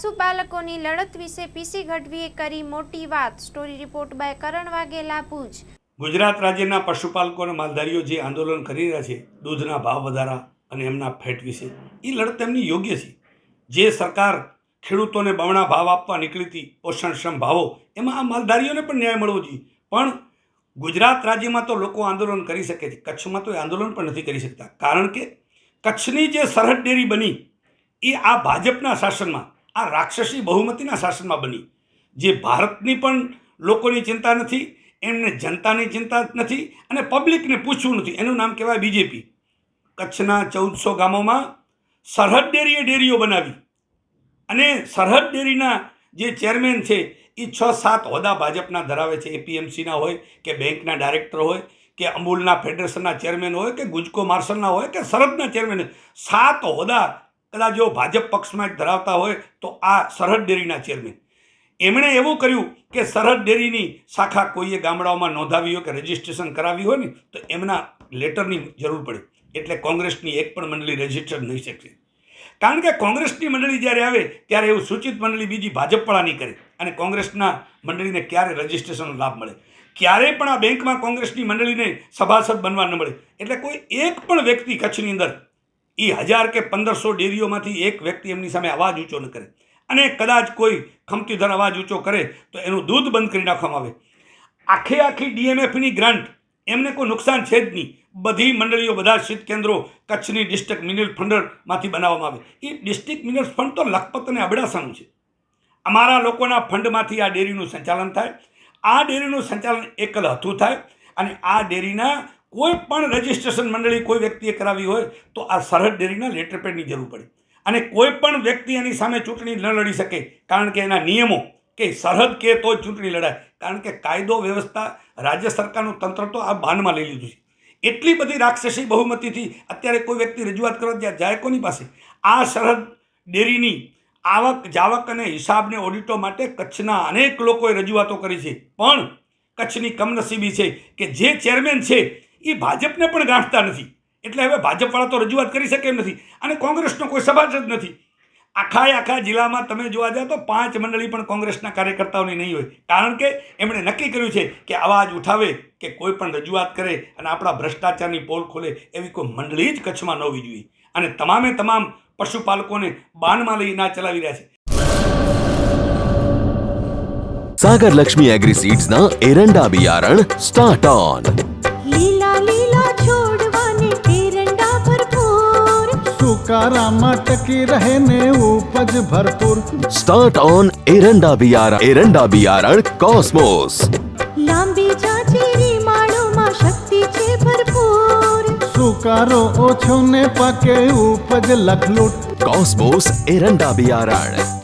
પશુપાલકોની લડત વિશે પીસી ગઢવીએ કરી મોટી વાત. Story report by Karan Vaghela, Bhuj. Gujarat રાજ્યના પશુપાલકો અને માલધારીઓ જે આંદોલન કરી રહ્યા છે, દૂધના ભાવ વધારા અને એમના ફેટ વિશે એ લડત એમની યોગ્ય છે. જે સરકાર ખેડૂતોને બમણા ભાવ આપવા નીકળી હતી પોષણક્ષમ ભાવો, એમાં આ માલધારીઓને પણ ન્યાય મળવો જોઈએ. પણ ગુજરાત રાજ્યમાં તો લોકો આંદોલન કરી શકે છે, કચ્છમાં તો એ આંદોલન પણ નથી કરી શકતા. કારણ કે કચ્છની જે સરહદ ડેરી બની, એ આ ભાજપના શાસનમાં આ રાક્ષસી બહુમતીના શાસનમાં બની જે ભારતની પણ લોકોની ચિંતા નથી, એમને જનતાની ચિંતા નથી અને પબ્લિકને પૂછવું નથી. એનું નામ કહેવાય બીજેપી. કચ્છના ચૌદસો ગામોમાં સરહદ ડેરીએ ડેરીઓ બનાવી. અને સરહદ ડેરીના જે ચેરમેન છે એ છ સાત હોદ્દા ભાજપના ધરાવે છે. એપીએમસીના હોય કે બેંકના ડાયરેક્ટર હોય કે અમૂલના ફેડરેશનના ચેરમેન હોય કે ગુજકો માર્શલના હોય કે સરહદના ચેરમેન સાત હોદ્દા કદાચ જો ભાજપ પક્ષમાં ધરાવતા હોય તો આ સરહદ ડેરીના ચેરમેન એમણે એવું કર્યું કે સરહદ ડેરીની શાખા કોઈએ ગામડાઓમાં નોંધાવી હોય કે રજિસ્ટ્રેશન કરાવી હોય ને, તો એમના લેટરની જરૂર પડે. એટલે કોંગ્રેસની એક પણ મંડળી રજિસ્ટર નહીં શકશે. કારણ કે કોંગ્રેસની મંડળી જ્યારે આવે, ત્યારે એવું સૂચિત મંડળી બીજી ભાજપવાળાની કરે. અને કોંગ્રેસના મંડળીને ક્યારે રજિસ્ટ્રેશનનો લાભ મળે? ક્યારેય પણ આ બેંકમાં કોંગ્રેસની મંડળીને સભાસદ બનવા ન મળે. એટલે કોઈ એક પણ વ્યક્તિ કચ્છની અંદર એ હજાર કે પંદરસો ડેરીઓમાંથી એક વ્યક્તિ એમની સામે અવાજ ઊંચો ન કરે. અને કદાચ કોઈ ખમતીધર અવાજ ઊંચો કરે તો એનું દૂધ બંધ કરી નાખવામાં આવે. આખે આખી ડીએમએફની ગ્રાન્ટ, એમને કોઈ નુકસાન છે જ નહીં. બધી મંડળીઓ, બધા શીત કેન્દ્રો, કચ્છની ડિસ્ટ્રિક્ટ મિનરલ ફંડમાંથી બનાવવામાં આવે. એ ડિસ્ટ્રિક્ટ મિનરલ ફંડ તો લખપત અને અબડાસાનું છે. અમારા લોકોના ફંડમાંથી આ ડેરીનું સંચાલન થાય. આ ડેરીનું સંચાલન એકલ હતું થાય અને આ ડેરીના કોઈ પણ રજિસ્ટ્રેશન મંડળી કોઈ વ્યક્તિએ કરાવી હોય તો આ સરહદ ડેરીના લેટર પેડની જરૂર પડે. અને કોઈ પણ વ્યક્તિ એની સામે ચૂંટણી ન લડી શકે, કારણ કે એના નિયમો કે સરહદ કે તો ચૂંટણી લડાય. કારણ કે કાયદો, વ્યવસ્થા, રાજ્ય સરકારનું તંત્ર તો આ બાનમાં લઈ લીધું છે. એટલી બધી રાક્ષસી બહુમતીથી અત્યારે કોઈ વ્યક્તિ રજૂઆત કરવા ત્યાં જાય કોની પાસે? આ સરહદ ડેરીની આવક, જાવક અને હિસાબને ઓડિટો માટે કચ્છના અનેક લોકોએ રજૂઆતો કરી છે. પણ કચ્છની કમનસીબી છે કે જે ચેરમેન છે એ ભાજપને પણ ગાંઠતા નથી. એટલે હવે ભાજપવાળા તો રજૂઆત કરી શકે એમ નથી. અને કોંગ્રેસનો કોઈ સભાજ જ નથી. આખા આખા જિલ્લામાં તમે જોવા જાઓ તો પાંચ મંડળી પણ કોંગ્રેસના કાર્યકર્તાઓની નહીં હોય. કારણ કે એમણે નક્કી કર્યું છે કે અવાજ ઉઠાવે કે કોઈ પણ રજૂઆત કરે અને આપણા ભ્રષ્ટાચારની પોલ ખોલે એવી કોઈ મંડળી જ કચ્છમાં ન હોવી જોઈએ. અને તમામે તમામ પશુપાલકોને બાનમાં લઈ ના ચલાવી રહ્યા છે. સાગર લક્ષ્મી એગ્રી સીડ્સના એરંડા બિયારણ સ્ટાર્ટ ઓન. फुकारा मटकी रहने उपज भरपूर। स्टार्ट ऑन एरंडा बियारण एरंडा बियारण कॉस्मोस लांबीच्या चिरी शक्ति चे भरपूर। सुकारो ओछो ने पके उपज लखलूट। कॉस्मोस एरंडा बियारण